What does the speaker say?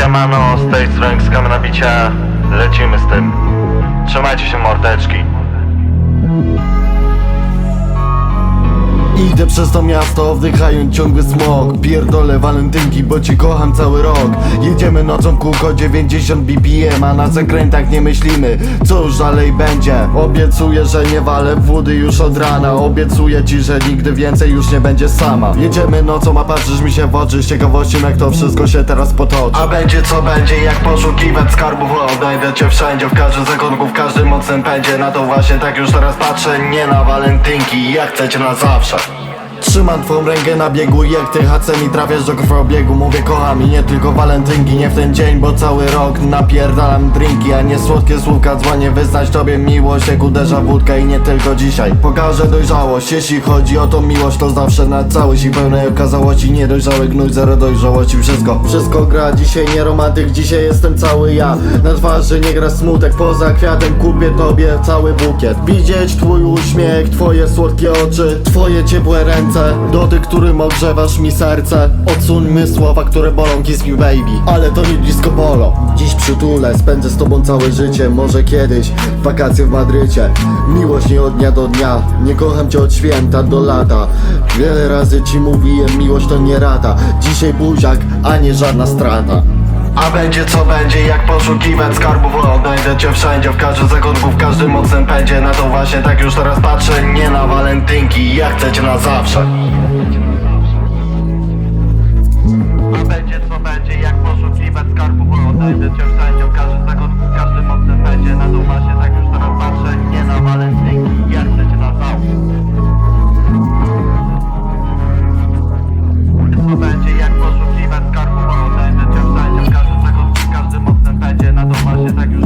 Siemano, z tej strony nabicia. Lecimy z tym. Trzymajcie się mordeczki Idę przez to miasto, wdychając ciągły smog. Pierdolę walentynki, bo cię kocham cały rok. Jedziemy nocą kółko 90 BPM A na zakrętach nie myślimy, co już dalej będzie. Obiecuję, że nie walę wody już od rana. Obiecuję ci, że nigdy więcej już nie będzie sama. Jedziemy nocą, a patrzysz mi się w oczy Z ciekawością jak to wszystko się teraz potoczy. A będzie co będzie, jak poszukiwać skarbów. Odnajdę cię wszędzie, w każdym zakątku, w każdym mocnym pędzie. Na to właśnie tak już teraz patrzę, nie na walentynki Ja chcę cię na zawsze Trzymam twą rękę na biegu i jak ty HC mi trafiasz do krwobiegu Mówię kocham i nie tylko walentynki, nie w ten dzień, bo cały rok napierdalam drinki A nie słodkie słówka dzwonię wyznać tobie miłość Jak uderza wódka i nie tylko dzisiaj. Pokażę dojrzałość, jeśli chodzi o tą miłość To zawsze na całość i pełnej okazałości. Niedojrzały gnój, zero dojrzałości, wszystko. Wszystko gra, dzisiaj nie romantyk, dzisiaj jestem cały ja. Na twarzy nie gra smutek, poza kwiatem kupię tobie cały bukiet. Widzieć twój uśmiech, twoje słodkie oczy Twoje ciepłe ręce, dotyk, którym ogrzewasz mi serce. Odsuńmy słowa, które bolą, kiss me baby. Ale to nie disco polo Dziś przytulę, spędzę z tobą całe życie. Może kiedyś, wakacje w Madrycie. Miłość nie od dnia do dnia. Nie kocham cię od święta do lata. Wiele razy ci mówiłem, miłość to nie rada Dzisiaj buziak, a nie żadna strata. A będzie co będzie, jak poszukiwać skarbów. Odnajdę cię wszędzie, w każdym zakątku, w każdym mocnym pędzie. Na to właśnie tak już teraz patrzę, nie na jedynki ja chcę cię na zawsze. A będzie co będzie, jak poszukiwać skarbu Bo odnajdę cię wszędzie, każdy zakon, każdy mocny będzie. Na duma się tak już teraz patrzę, nie na walentynki Ja chcę na zawsze. Co będzie, jak poszukiwać skarbu Bo odnajdę cię wszędzie, każdy mocny będzie. Na duma się tak już